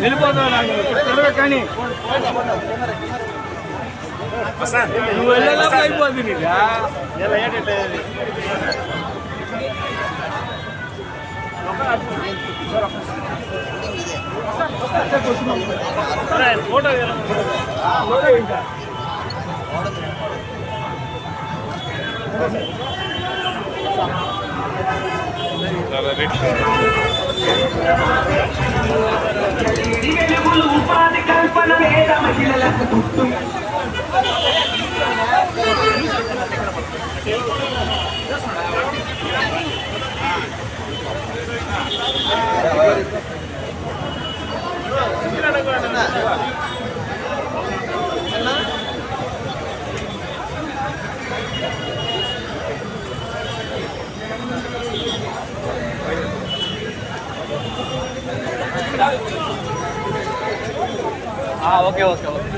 వెళ్ళిపోతావు కానీ నువ్వు వెళ్ళేలా అయిపోద్ది నీకు ఫోటో ఇంకా వెలుగులు ఉపాధి కల్పన వేద మహిళలకు గుర్తు Okay okay okay ఫోన్లే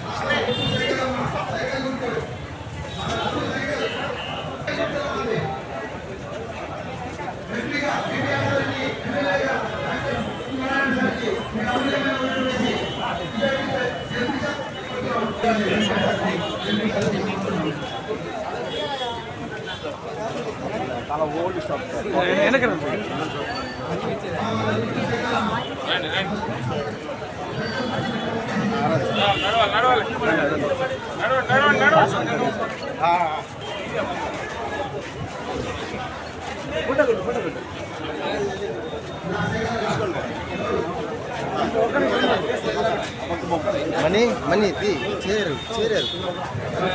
మనీ మనీ తీ చేరు చేరారు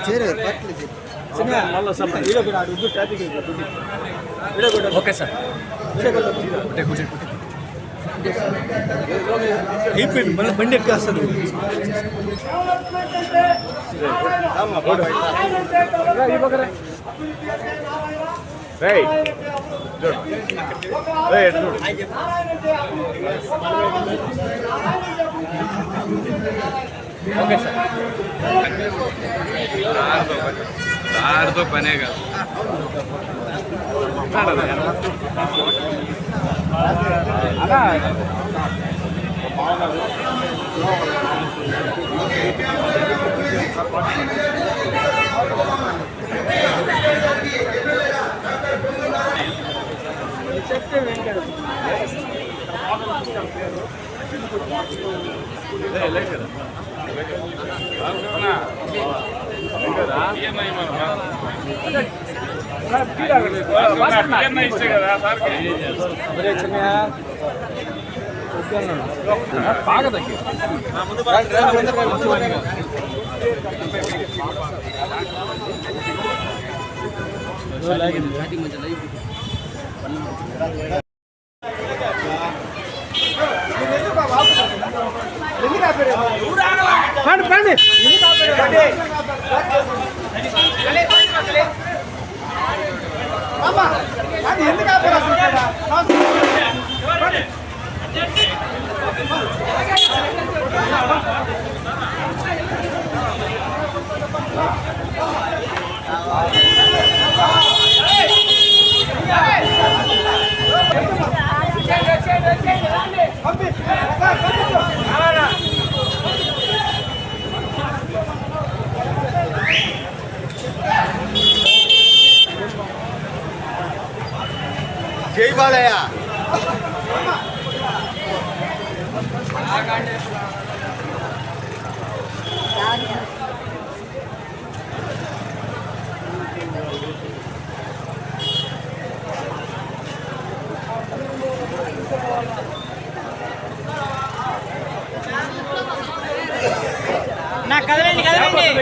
చేరారు పట్ల మళ్ళీ సార్ వీడియో కూడా అడుగు ట్రాఫిక్ వీడియో కూడా ఓకే సార్. అయిపోయింది మళ్ళీ బండి ఇటు చూడు. Okay sir. దారితో పని కాదు. ఈఎంఐ ఇచ్చే బాగా తగ్గి చిన్నయ్య బాగా తగ్గి జై బాలయ్య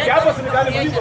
గ్యాప్ వస్తుంది కానీ ముందుకు.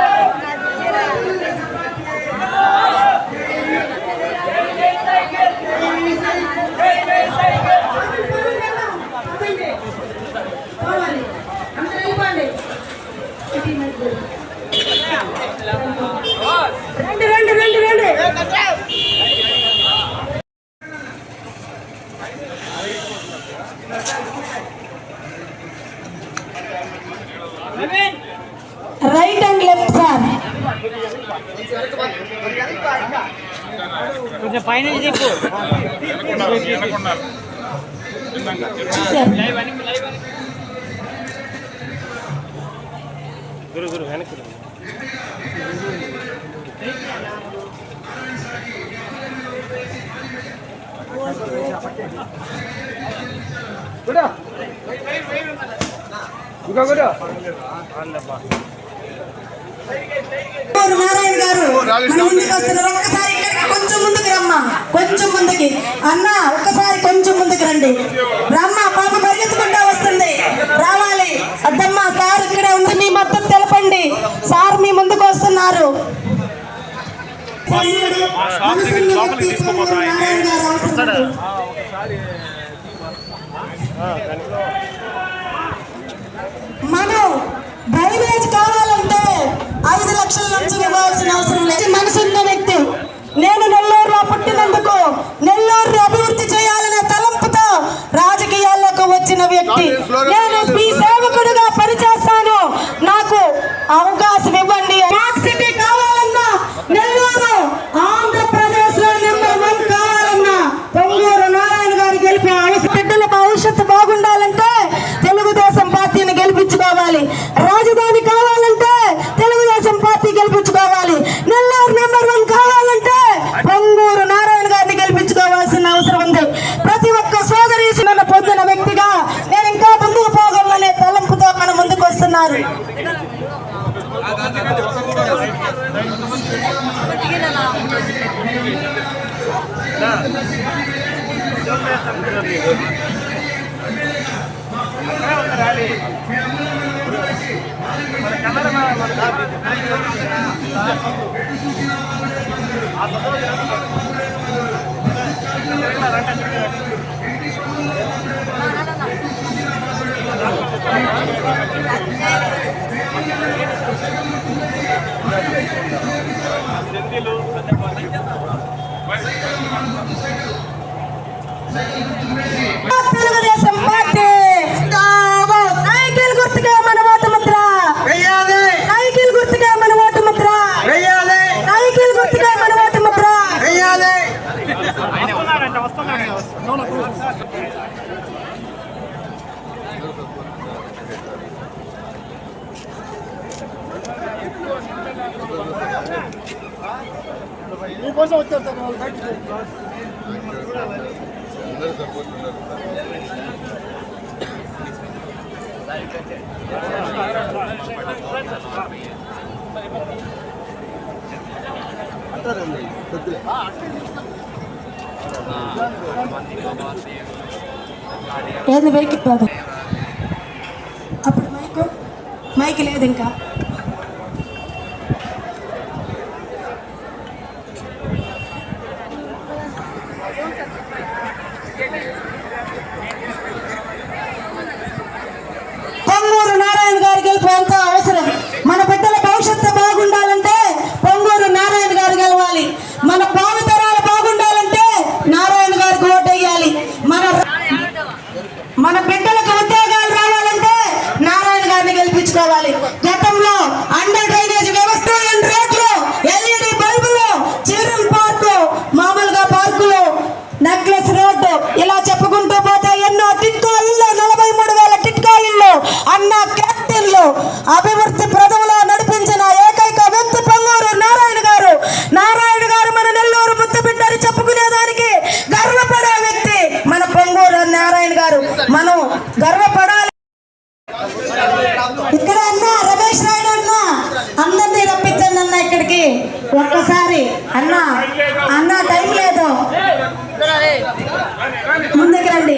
రండి రండి రండి రండి రైట్ అండ్ లెఫ్ట్ సార్ వెనకున్నారు వెనకున్నారు చిన్నంగా సార్ గురు గురు వెనక్కి రండి. గురు. ఇంకా గురు. వాళ్ళబ్బా. గారు, నారాయణ గారు ఒక్కసారి కొంచెం ముందుకు రమ్మా. కొంచెం ముందుకి. అన్న ఒక్కసారి కొంచెం ముందుకు రండి. రమ్మ పాప పరిగెత్తుకుంటా వస్తుంది. రావాలి. అద్దమ్మ సార్ ఇక్కడే ఉంది. మీ మద్దతు తెలపండి. సార్ మీ ముందుకు వస్తున్నారు. మనం డ్రైనేజ్ కావాలంటే ఐదు లక్షల నుంచి ఇవ్వాల్సిన అవసరం లేదు. మనసున్న వ్యక్తి నేను నెల్లూరులో పుట్టినందుకు నెల్లూరు అభివృద్ధి చేయాలనే తలంపుతో రాజకీయాల్లోకి వచ్చిన వ్యక్తి. నేను మీ సేవకుడిగా పనిచేస్తాను. నాకు అవకాశం అంటారండి కొద్దిగా ఏంది బైక్ ఇప్పదు అప్పుడు మైక్ మైక్ లేదు ఇంకా ఒక్కసారి అన్న అన్న టైం లేదు. ముందుకు రండి.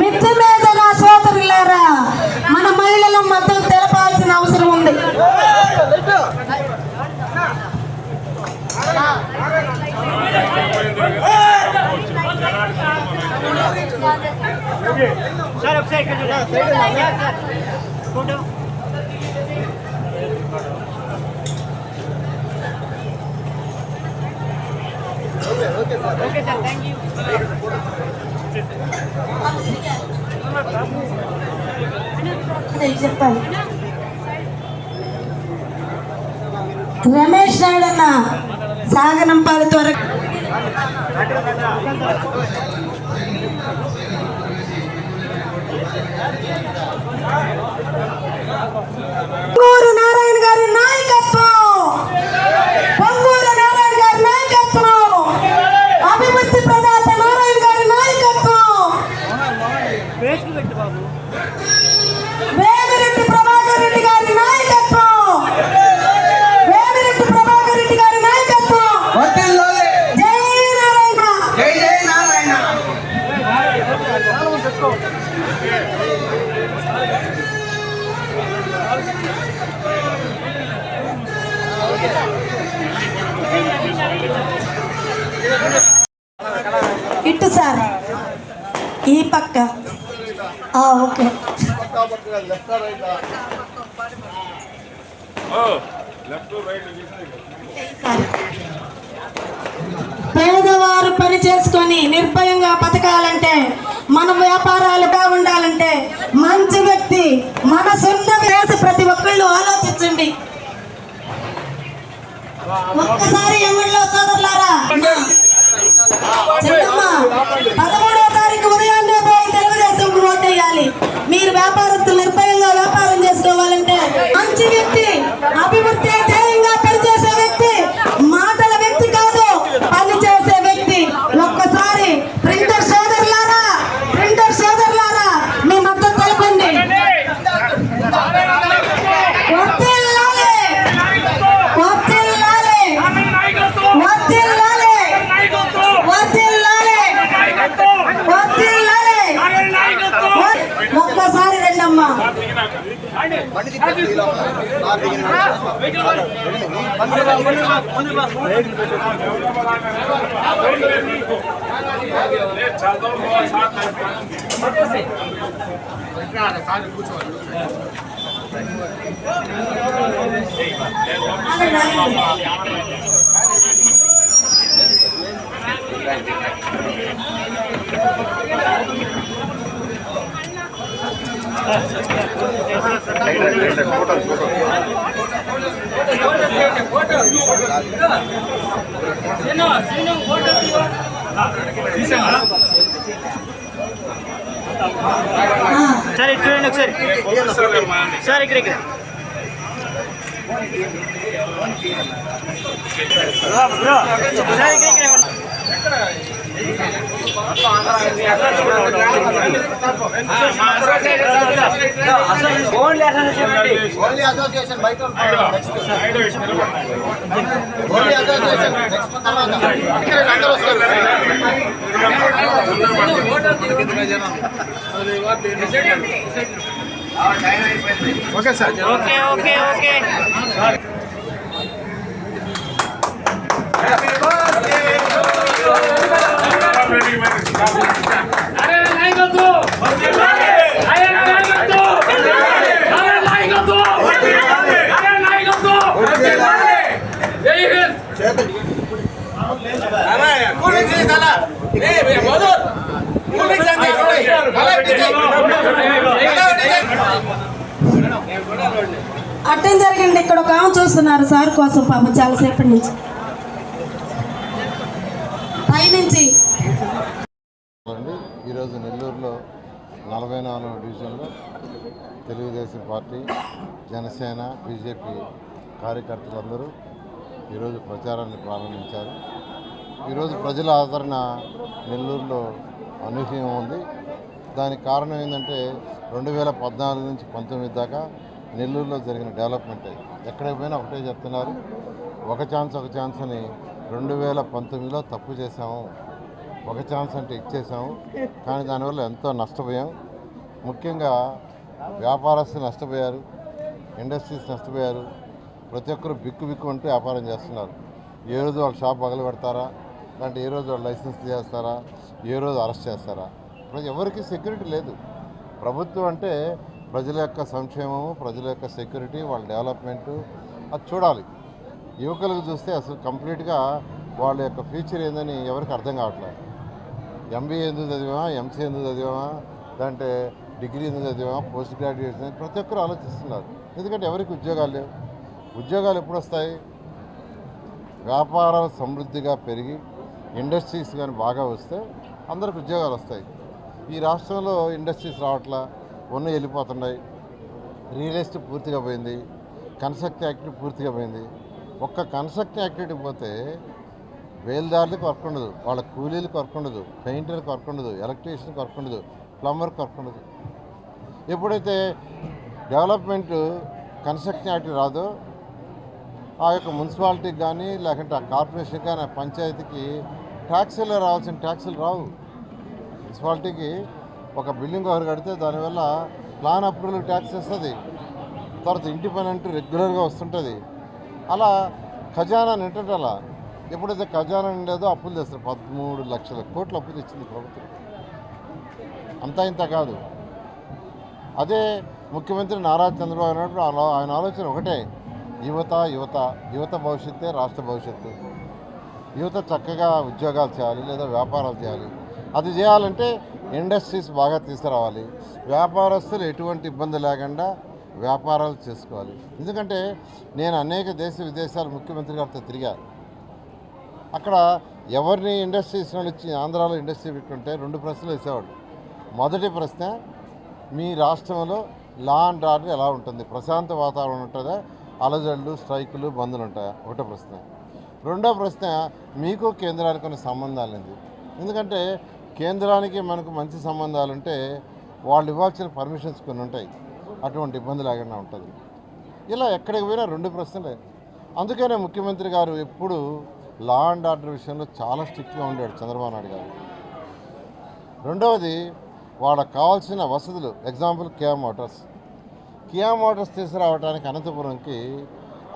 మిద్ది మీద నా సోదరులారా మన మహిళల మద్దతు తెలపాల్సిన అవసరం ఉంది. సార్ ఒకసారి ఇక్కడ చూడండి. సైడ్ ఉందా? Sir, photo okay sir thank you అదే చెప్పాలి రమేష్ నాయుడు అన్న సాగనంపాలి త్వరగా పొంగూరు ఇటు సార్. ఈ పక్క. ఓకే. పేదవారు పని చేసుకొని నిర్భయంగా బతకాలంటే మన వ్యాపారాలుగా ఉండాలంటే మంచి వ్యక్తి మన సొంత వేసి ప్రతి ఒక్కళ్ళు ఆలోచించండి. ఒక్కసారి ఎమ్మెల్యే సోదరులారా కూర్చోవాలి తిప్పి ఇలా కార్ దిగిన సార్ ఇటు చూడండి ఒకసారి. సార్ ఇక్కడ ఇక్కడ. సార్ ఇక్కడ ఇక్కడ. ఓన్లీ అసోసియేషన్ అండి. ఓన్లీ అసోసియేషన్ బయట ఓన్లీ అసోసియేషన్ నెక్స్ట్ తర్వాత ఇక్కడ అందరూ వస్తారు okay sir okay okay okay Aattam జరిగింది. ఇక్కడ ఒక ఆమె చూస్తున్నారు సార్ కోసం పాపం చాలాసేపటి నుంచి పైనుంచి అండి ఈరోజు నెల్లూరులో నలభై నాలుగు డివిజన్లో తెలుగుదేశం పార్టీ జనసేన బీజేపీ కార్యకర్తలందరూ ఈరోజు ప్రచారాన్ని ప్రారంభించారు. ఈరోజు ప్రజల ఆదరణ నెల్లూరులో అనూహ్యం ఉంది. దానికి కారణం ఏంటంటే రెండు వేల పద్నాలుగు నుంచి పంతొమ్మిది దాకా నెల్లూరులో జరిగిన డెవలప్మెంట్ ఎక్కడికి పోయినా ఒకటే చెప్తున్నారు. ఒక ఛాన్స్ ఒక ఛాన్స్ అని రెండు వేల పంతొమ్మిదిలో తప్పు చేసాము ఒక ఛాన్స్ అంటే ఇచ్చేసాము కానీ దానివల్ల ఎంతో నష్టపోయాం. ముఖ్యంగా వ్యాపారస్తులు నష్టపోయారు ఇండస్ట్రీస్ నష్టపోయారు ప్రతి ఒక్కరు బిక్కు బిక్కు అంటూ వ్యాపారం చేస్తున్నారు. ఏ రోజు వాళ్ళ షాప్ పగలు పెడతారా? లేదంటే ఏ రోజు వాళ్ళు లైసెన్స్ చేస్తారా ఏ రోజు అరెస్ట్ చేస్తారా? ప్రజ ఎవరికి సెక్యూరిటీ లేదు. ప్రభుత్వం అంటే ప్రజల యొక్క సంక్షేమము ప్రజల యొక్క సెక్యూరిటీ వాళ్ళ డెవలప్మెంటు అది చూడాలి. యువకులకు చూస్తే అసలు కంప్లీట్గా వాళ్ళ యొక్క ఫ్యూచర్ ఏందని ఎవరికి అర్థం కావట్లేదు. ఎంబీఏ ఎందుకు చదివామా? ఎంసీ ఎందుకు చదివామా? లేదంటే డిగ్రీ ఎందుకు చదివామా పోస్ట్ గ్రాడ్యుయేషన్ ప్రతి ఒక్కరు ఆలోచిస్తున్నారు. ఎందుకంటే ఎవరికి ఉద్యోగాలు లేవు. ఉద్యోగాలు ఎప్పుడు వస్తాయి? వ్యాపారాలు సమృద్ధిగా పెరిగి ఇండస్ట్రీస్ కానీ బాగా వస్తే అందరికి ఉద్యోగాలు వస్తాయి. ఈ రాష్ట్రంలో ఇండస్ట్రీస్ రావట్లా? ఉన్న వెళ్ళిపోతున్నాయి. రియల్ ఎస్టేట్ పూర్తిగా పోయింది. కన్స్ట్రక్షన్ యాక్టివిటీ పూర్తిగా పోయింది. ఒక్క కన్స్ట్రక్ట్ యాక్టివిటీ పోతే వేల్దారులకు వర్క్ ఉండదు. వాళ్ళ కూలీలకు వర్క్ ఉండదు. పెయింటర్కి వర్క్ ఉండదు. ఎలక్ట్రీషియన్కి వర్క్ ఉండదు. ప్లంబర్కి వర్క్ ఉండదు. ఎప్పుడైతే డెవలప్మెంట్ కన్స్ట్రక్షన్ యాక్ట్ రాదో ఆ యొక్క మున్సిపాలిటీకి కానీ లేకుంటే ఆ కార్పొరేషన్ కానీ ఆ పంచాయతీకి ట్యాక్సీలు రావాల్సిన ట్యాక్సీలు రావు. మున్సిపాలిటీకి ఒక బిల్డింగ్ ఒకరు కడితే దానివల్ల ప్లాన్ అప్రూవల్ ట్యాక్స్ వస్తుంది. తర్వాత ఇంటి పని అంటూ రెగ్యులర్గా వస్తుంటుంది. అలా ఖజానా నింటే అలా. ఎప్పుడైతే ఖజానా నిండేదో అప్పులు తెస్తారు. పదమూడు లక్షల కోట్లు అప్పు తెచ్చింది ప్రభుత్వం. అంతా ఇంత కాదు. అదే ముఖ్యమంత్రి నారా చంద్రబాబు నాయుడు ఆలో- ఆయన ఆలోచన ఒకటే. యువత యువత యువత భవిష్యత్తే రాష్ట్ర భవిష్యత్తు. యువత చక్కగా ఉద్యోగాలు చేయాలి లేదా వ్యాపారాలు చేయాలి. అది చేయాలంటే ఇండస్ట్రీస్ బాగా తీసుకురావాలి. వ్యాపారస్తులు ఎటువంటి ఇబ్బంది లేకుండా వ్యాపారాలు చేసుకోవాలి. ఎందుకంటే నేను అనేక దేశ విదేశాల ముఖ్యమంత్రి గారితో తిరిగాను అక్కడ ఎవరిని ఇండస్ట్రీస్ వాళ్ళు ఇచ్చి ఆంధ్రాలో ఇండస్ట్రీ పెట్టుకుంటే రెండు ప్రశ్నలు వేసేవాడు. మొదటి ప్రశ్న మీ రాష్ట్రంలో లా అండ్ ఆర్డర్ ఎలా ఉంటుంది? ప్రశాంత వాతావరణం ఉంటుందా? అలజడులు స్ట్రైకులు బంధులు ఉంటాయా? ఒకటో ప్రశ్న. రెండో ప్రశ్న మీకు కేంద్రానికి కొన్ని సంబంధాలు ఉంది. ఎందుకంటే కేంద్రానికి మనకు మంచి సంబంధాలు ఉంటే వాళ్ళు ఇవ్వాల్సిన పర్మిషన్స్ కొన్ని ఉంటాయి. అటువంటి ఇబ్బంది లేకుండా ఉంటుంది. ఇలా ఎక్కడికి పోయినా రెండు ప్రశ్నలే. అందుకనే ముఖ్యమంత్రి గారు ఎప్పుడు లా అండ్ ఆర్డర్ విషయంలో చాలా స్ట్రిక్ట్గా ఉండాడు చంద్రబాబు నాయుడు గారు. రెండవది వాళ్ళకి కావాల్సిన వసతులు example Kia Motors Kia Motors తీసుకురావడానికి అనంతపురంకి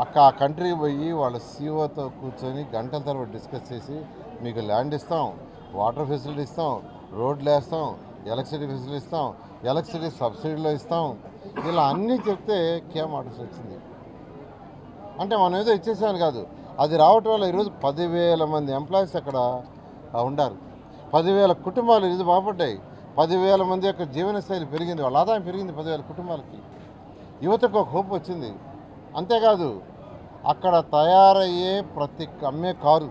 అక్క ఆ కంట్రీకి పోయి వాళ్ళ సీఓతో కూర్చొని గంటల తర్వాత డిస్కస్ చేసి మీకు ల్యాండ్ ఇస్తాం వాటర్ ఫెసిలిటీ ఇస్తాం రోడ్లు వేస్తాం ఎలక్ట్రిసిటీ ఫెసిలిటీ ఇస్తాం ఎలక్ట్రిసిటీ సబ్సిడీలో ఇస్తాం. ఇలా అన్నీ చెప్తే కియా మోటార్స్ వచ్చింది. అంటే మనం ఏదో ఇచ్చేసాను కాదు. అది రావటం వల్ల ఈరోజు పదివేల మంది ఎంప్లాయీస్ అక్కడ ఉండారు. పదివేల కుటుంబాలు ఇది బాగుపడ్డాయి. పదివేల మంది యొక్క జీవనశైలి పెరిగింది వాళ్ళ ఆదాయం పెరిగింది పదివేల కుటుంబాలకి. యువతకు ఒక హోప్ వచ్చింది. అంతేకాదు అక్కడ తయారయ్యే ప్రతి అమ్మే కారు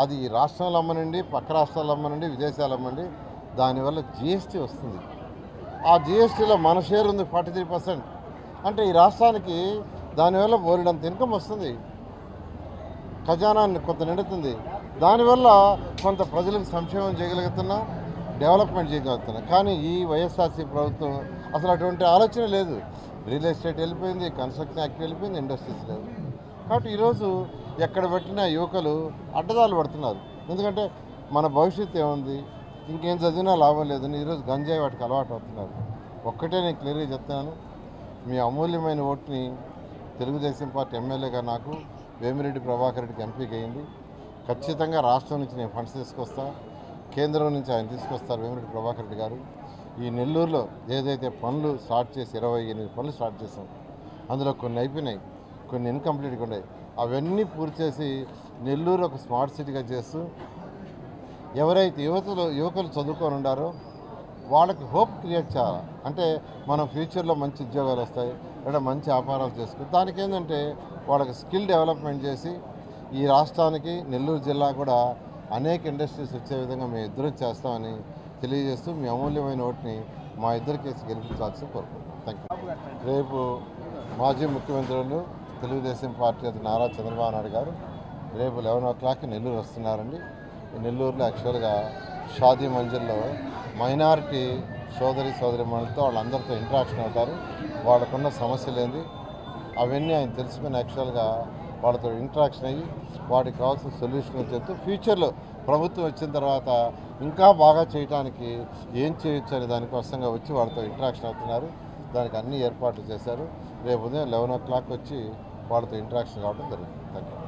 అది ఈ రాష్ట్రంలో అమ్మనండి పక్క రాష్ట్రాల్లో అమ్మనండి విదేశాలు అమ్మండి దానివల్ల జిఎస్టీ వస్తుంది. ఆ జిఎస్టీలో మన షేర్ ఉంది ఫార్టీ త్రీ పర్సెంట్. అంటే ఈ రాష్ట్రానికి దానివల్ల బోరిడంత ఇన్కమ్ వస్తుంది. ఖజానాన్ని కొంత నిండుతుంది. దానివల్ల కొంత ప్రజలకు సంక్షేమం చేయగలుగుతున్నాం డెవలప్మెంట్ చేయగలుగుతున్నాం కానీ ఈ వైఎస్ఆర్సీ ప్రభుత్వం అసలు అటువంటి ఆలోచన లేదు. రియల్ ఎస్టేట్ వెళ్ళిపోయింది కన్స్ట్రక్షన్ యాక్ట్ వెళ్ళిపోయింది ఇండస్ట్రీస్ లేదు. కాబట్టి ఈరోజు ఎక్కడ పెట్టినా యువకులు అడ్డదాలు పడుతున్నారు. ఎందుకంటే మన భవిష్యత్తు ఏముంది? ఇంకేం చదివినా లాభం లేదని ఈరోజు గంజాయి వాటికి అలవాటు అవుతున్నారు ఒక్కటే నేను క్లియర్గా చెప్తున్నాను. మీ అమూల్యమైన ఓటుని తెలుగుదేశం పార్టీ ఎమ్మెల్యేగా నాకు వేమిరెడ్డి ప్రభాకర్ రెడ్డికి ఎంపీకి అయింది. ఖచ్చితంగా రాష్ట్రం నుంచి నేను ఫండ్స్ తీసుకొస్తాను కేంద్రం నుంచి ఆయన తీసుకొస్తారు వేమిరెడ్డి ప్రభాకర్ రెడ్డి గారు. ఈ నెల్లూరులో ఏదైతే పనులు స్టార్ట్ చేసి ఇరవై ఎనిమిది పనులు స్టార్ట్ చేసాం అందులో కొన్ని అయిపోయినాయి కొన్ని ఇన్కంప్లీట్గా ఉన్నాయి. అవన్నీ పూర్తి చేసి నెల్లూరు ఒక స్మార్ట్ సిటీగా చేస్తూ ఎవరైతే యువతలు యువకులు చదువుకొని ఉండారో వాళ్ళకి హోప్ క్రియేట్ చేయాలి? అంటే మనం ఫ్యూచర్లో మంచి ఉద్యోగాలు వస్తాయి లేదా మంచి వ్యాపారాలు చేసుకుని దానికి ఏంటంటే వాళ్ళకి స్కిల్ డెవలప్మెంట్ చేసి ఈ రాష్ట్రానికి నెల్లూరు జిల్లా కూడా అనేక ఇండస్ట్రీస్ వచ్చే విధంగా మేము ఇద్దరం చేస్తామని తెలియజేస్తూ మీ అమూల్యమైన ఓటుని మా ఇద్దరి కేసు గెలిపించాల్సి కోరుకుంటున్నాం. థ్యాంక్ యూ రేపు మాజీ ముఖ్యమంత్రులు తెలుగుదేశం పార్టీ అధినేత నారా చంద్రబాబు నాయుడు గారు రేపు లెవెన్ ఓ క్లాక్కి నెల్లూరు వస్తున్నారండి. నెల్లూరులో యాక్చువల్గా షాదీ మంజిల్లో మైనారిటీ సోదరి సోదరి మనులతో వాళ్ళందరితో ఇంటరాక్షన్ అవుతారు. వాళ్ళకున్న సమస్యలు ఏంది అవన్నీ ఆయన తెలుసుకుని యాక్చువల్గా వాళ్ళతో ఇంటరాక్షన్ అయ్యి వాటికి కావాల్సిన సొల్యూషన్ చెప్తూ ఫ్యూచర్లో ప్రభుత్వం వచ్చిన తర్వాత ఇంకా బాగా చేయడానికి ఏం చేయొచ్చు అనే దానికోసంగా వచ్చి వాళ్ళతో ఇంటరాక్షన్ అవుతున్నారు. దానికి అన్ని ఏర్పాట్లు చేశారు. రేపు ఉదయం లెవెన్ ఓ క్లాక్ వచ్చి వాళ్ళతో ఇంటరాక్షన్ కావడం జరుగుతుంది. Thank you